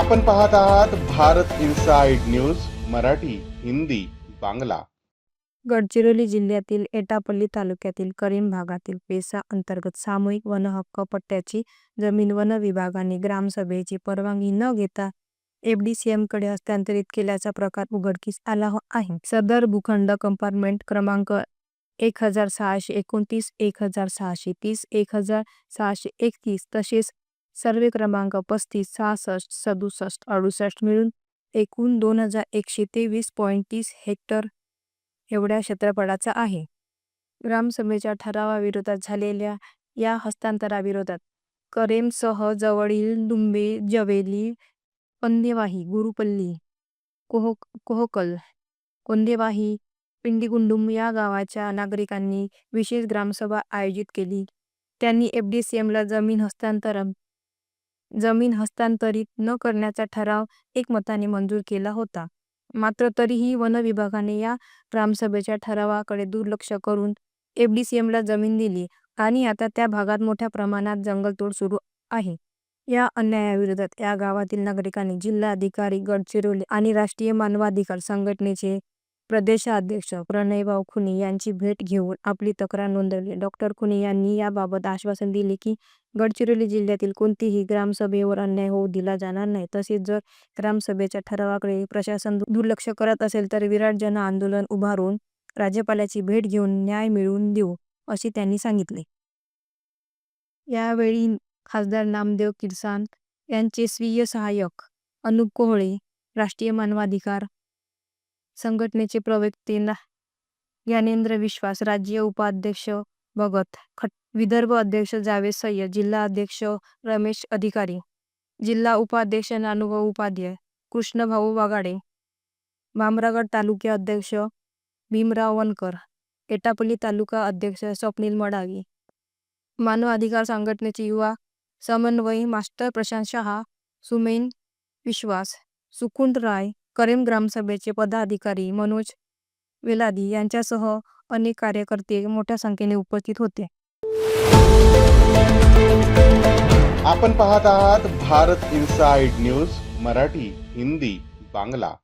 आपण पाहत आहात भारत इन्साइड न्यूज मराठी हिंदी बांगला. गडचिरोली जिल्ह्यातील एटापल्ली तालुक्यातील करीम भागातील पेसा अंतर्गत सामूहिक वनहक्क पट्ट्याची जमीन वन विभागाने ग्रामसभेची परवानगी न घेता एफडीसीएमकडे हस्तांतरित केल्याचा प्रकार उघडकीस आला हो- आहे. सदर भूखंड कंपार्टमेंट क्रमांक एक हजार सहाशे एकोणतीस एक हजार सहाशे तीस एक हजार सहाशे एकतीस तसेच सर्वे क्रमांक पस्तीस सहासष्ट सदुसष्ट अडुसष्ट मिळून एकूण दोन हजार एकशे तेवीस पॉईंट तीस हेक्टर एवढ्या क्षेत्रफळाचा आहे. ग्रामसभेच्या ठरावाविरोधात झालेल्या या हस्तांतराविरोधात करेमसह जवळील दुंबे जवेली पंदेवाही गुरुपल्ली कोह कोहकल कोंदेवाही पिंडीगुंडुम या गावाच्या नागरिकांनी विशेष ग्रामसभा आयोजित केली. त्यांनी एफ डी सी एमला जमीन हस्तांतरण जमीन हस्तांतरित न करण्याचा ठराव एकमताने मंजूर केला होता. मात्र तरीही वन विभागाने या ग्रामसभेच्या ठरावाकडे दुर्लक्ष करून एफडीसीएमला जमीन दिली आणि आता त्या भागात मोठ्या प्रमाणात जंगलतोड सुरू आहे. या अन्यायाविरोधात या गावातील नागरिकांनी जिल्हाधिकारी गडचिरोली आणि राष्ट्रीय मानवाधिकार संघटनेचे प्रदेशाध्यक्ष प्रणयभाऊ खुनी यांची भेट घेऊन आपली तक्रार नोंदवली. डॉक्टर खुनी यांनी याबाबत आश्वासन दिले की गडचिरोली जिल्ह्यातील कोणतीही ग्रामसभेवर अन्याय होऊ दिला जाणार नाही. तसेच जर ग्रामसभेच्या ठरावाकडे प्रशासन दुर्लक्ष करत असेल तर विराट जन आंदोलन उभारून राज्यपालाची भेट घेऊन न्याय मिळवून देऊ असे त्यांनी सांगितले. यावेळी खासदार नामदेव किरसान यांचे स्वीय सहाय्यक अनुप कोहळे राष्ट्रीय मानवाधिकार संघटनेचे प्रवक्ते ना ज्ञानेंद्र विश्वास राज्य उपाध्यक्ष भगत खट विदर्भ अध्यक्ष जावेद सय्यद जिल्हा अध्यक्ष रमेश अधिकारी जिल्हा उपाध्यक्ष नानुभाऊ उपाध्याय कृष्णभाऊ वागाडे भामरागड तालुके अध्यक्ष भीमराव वनकर एटापल्ली तालुका अध्यक्ष स्वप्नील मडावी मानव अधिकार संघटनेचे युवा समन्वय मास्टर प्रशांत शहा सुमेन विश्वास सुकुंड राय करीम ग्रामसभेचे पदाधिकारी मनोज वेलादी यांच्यासह अनेक कार्यकर्ते मोठ्या संख्येने उपस्थित होते. आपण पाहत आहात भारत इन्साइड न्यूज मराठी हिंदी बांगला.